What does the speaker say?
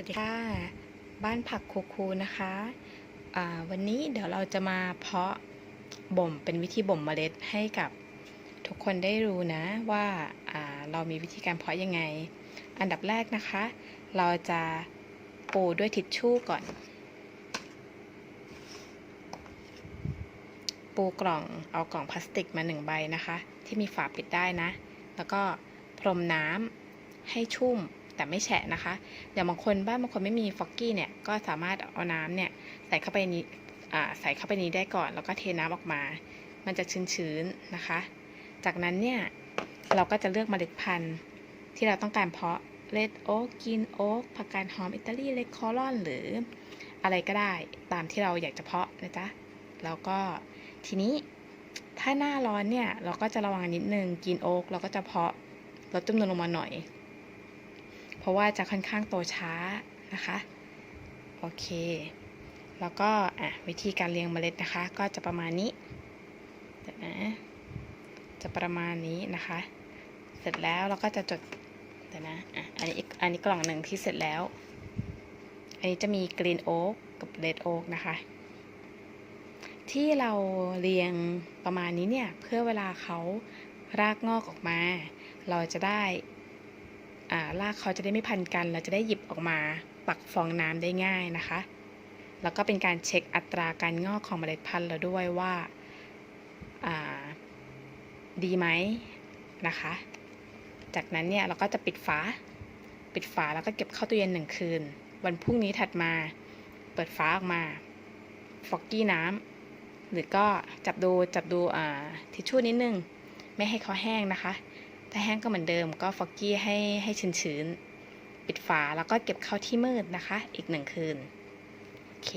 วัสดีค่ะ บ้านผักคูคูนะคะวันนี้เดี๋ยวเราจะมาเพาะบ่มเป็นวิธีบ่มเมล็ดให้กับทุกคนได้รู้นะว่าเรามีวิธีการเพาะยังไง อันดับแรกนะคะ เราจะปูด้วยทิชชู่ก่อน ปูกล่องเอากล่องพลาสติกมาหนึ่งใบนะคะ ที่มีฝาปิดได้นะ แล้วก็พรมน้ำให้ชุ่ม แต่ไม่แฉะนะคะอย่างบางคนบ้านบางคนไม่มีฟอกกี้เนี่ยก็สามารถเอาน้ำเนี่ยใส่เข้าไปนี้ใส่เข้าไปนี้ได้ก่อน แล้วก็เทน้ำออกมา มันจะชื้นๆนะคะ จากนั้นเนี่ยเราก็จะเลือกเมล็ดพันธุ์ที่เราต้องการเพาะเลดโอ๊กกินโอ๊กผักกาดหอมอิตาลีเลดคอรอนหรืออะไรก็ได้ตามที่เราอยากจะเพาะนะจ๊ะแล้วก็ทีนี้ถ้าหน้าร้อนเนี่ยเราก็จะระวังนิดนึงกินโอ๊กเราก็จะเพาะลดจำนวนลงมาหน่อย เพราะว่าจะค่อนข้างโตช้านะคะ โอเค แล้วก็อะวิธีการเรียงเมล็ดนะคะ ก็จะประมาณนี้เดี๋ยวนะจะประมาณนี้นะคะ เสร็จแล้วเราก็จะจดเดี๋ยวนะอะอันนี้อันนี้กล่องหนึ่งที่เสร็จแล้ว อันนี้จะมีกรีนโอ๊กกับเรดโอ๊กนะคะ ที่เราเรียงประมาณนี้เนี่ย เพื่อเวลาเขารากงอกออกมา เราจะได้ อ่ากเขาจะได้ไม่พันกัน เราจะได้หยิบออกมาปักฟองน้ำได้ง่ายนะคะ แล้วก็เป็นการเช็คอัตราการงอกของเมล็ดพันธุ์เราด้วยว่าาดีไหมนะคะ จากนั้นเนี่ยเราก็จะปิดฝา ปิดฝาแล้วก็เก็บเข้าตู้เย็นหนึ่งคืน วันพรุ่งนี้ถัดมาเปิดฝาออกมาฟอกกี้น้ำหรือก็จับดูจับดูทิชชู่นิดนึง ไม่ให้เขาแห้งนะคะ ถ้าแห้งก็เหมือนเดิมก็ฟอกกี้ให้ให้ชื้นๆ ปิดฝาแล้วก็เก็บเข้าที่มืดนะคะ อีกหนึ่งคืน โอเค